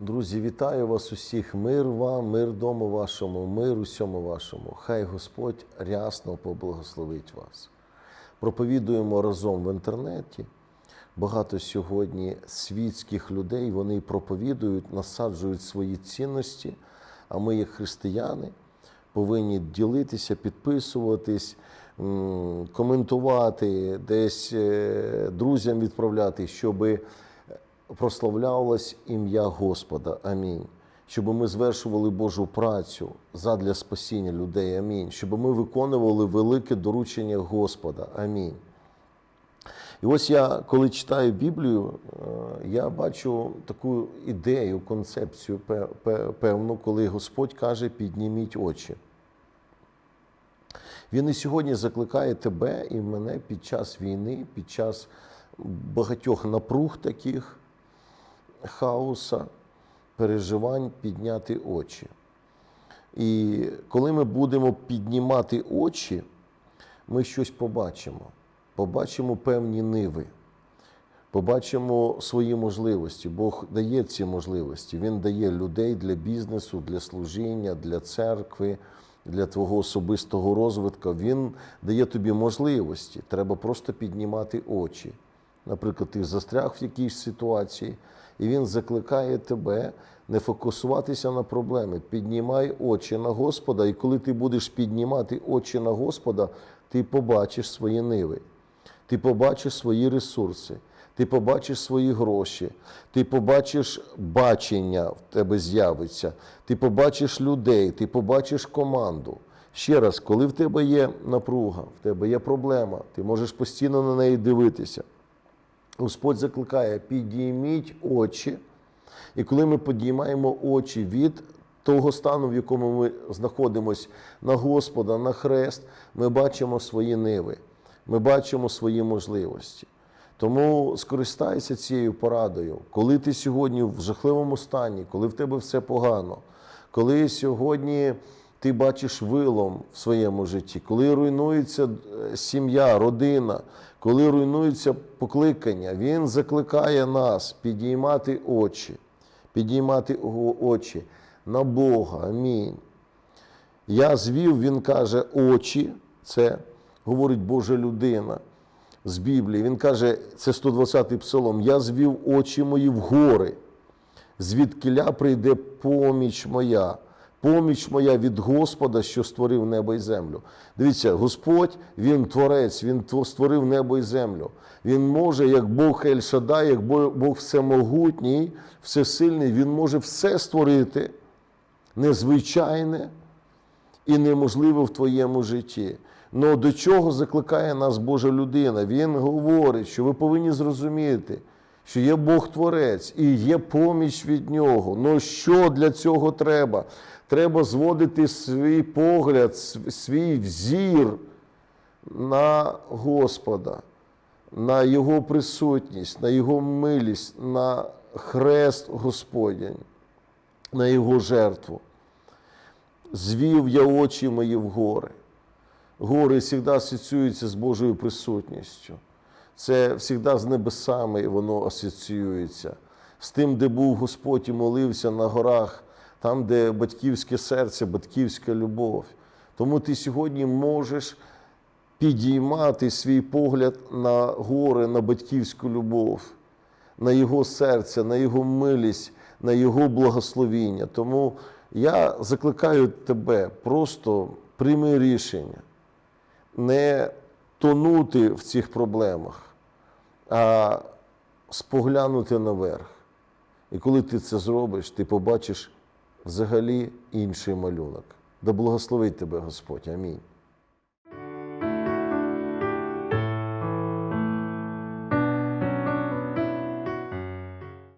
Друзі, вітаю вас усіх. Мир вам, мир дому вашому, мир усьому вашому. Хай Господь рясно поблагословить вас. Проповідуємо разом в інтернеті. Багато сьогодні світських людей вони проповідують, насаджують свої цінності. А ми, як християни, повинні ділитися, підписуватись, коментувати, десь е, друзям відправляти, щоби прославлялось ім'я Господа. Амінь. Щоб ми звершували Божу працю задля спасіння людей. Амінь. Щоб ми виконували велике доручення Господа. Амінь. І ось я, коли читаю Біблію, е, я бачу таку ідею, концепцію пе- пе- певну, коли Господь каже: підніміть очі. Він і сьогодні закликає тебе і мене під час війни, під час багатьох напруг таких, хаоса, переживань підняти очі. І коли ми будемо піднімати очі, ми щось побачимо. Побачимо певні ниви, побачимо свої можливості. Бог дає ці можливості. Він дає людей для бізнесу, для служіння, для церкви, для твого особистого розвитку. Він дає тобі можливості. Треба просто піднімати очі. Наприклад, ти застряг в якійсь ситуації, і він закликає тебе не фокусуватися на проблеми. Піднімай очі на Господа, і коли ти будеш піднімати очі на Господа, ти побачиш свої ниви, ти побачиш свої ресурси, ти побачиш свої гроші, ти побачиш бачення в тебе з'явиться, ти побачиш людей, ти побачиш команду. Ще раз, коли в тебе є напруга, в тебе є проблема, ти можеш постійно на неї дивитися. Господь закликає: підійміть очі. І коли ми підіймаємо очі від того стану, в якому ми знаходимося на Господа, на хрест, ми бачимо свої ниви, ми бачимо свої можливості. Тому скористайся цією порадою, коли ти сьогодні в жахливому стані, коли в тебе все погано, коли сьогодні ти бачиш вилом в своєму житті, коли руйнується е, сім'я, родина, коли руйнується покликання, він закликає нас підіймати очі, підіймати очі на Бога. Амінь. Я звів, він каже, очі, це говорить Божа людина з Біблії. Він каже, це 120-й псалом, я звів очі мої в гори, звідкиля прийде поміч моя. Поміч моя від Господа, що створив небо і землю. Дивіться, Господь, Він творець, Він створив небо і землю. Він може, як Бог Ель Шадай, як Бог всемогутній, всесильний, Він може все створити незвичайне і неможливе в твоєму житті. Ну до чого закликає нас Божа людина? Він говорить, що ви повинні зрозуміти, що є Бог Творець і є поміч від нього. Ну що для цього треба? Треба зводити свій погляд, свій взір на Господа, на Його присутність, на Його милість, на хрест Господень, на Його жертву. Звів я очі мої в гори. Гори завжди асоціюються з Божою присутністю. Це завжди з небесами воно асоціюється. З тим, де був Господь і молився на горах, там, де батьківське серце, батьківська любов. Тому ти сьогодні можеш підіймати свій погляд на гори, на батьківську любов, на Його серце, на Його милість, на Його благословіння. Тому я закликаю тебе, просто прийми рішення не тонути в цих проблемах, а споглянути наверх. І коли ти це зробиш, ти побачиш взагалі інший малюнок. Да благословить тебе Господь. Амінь.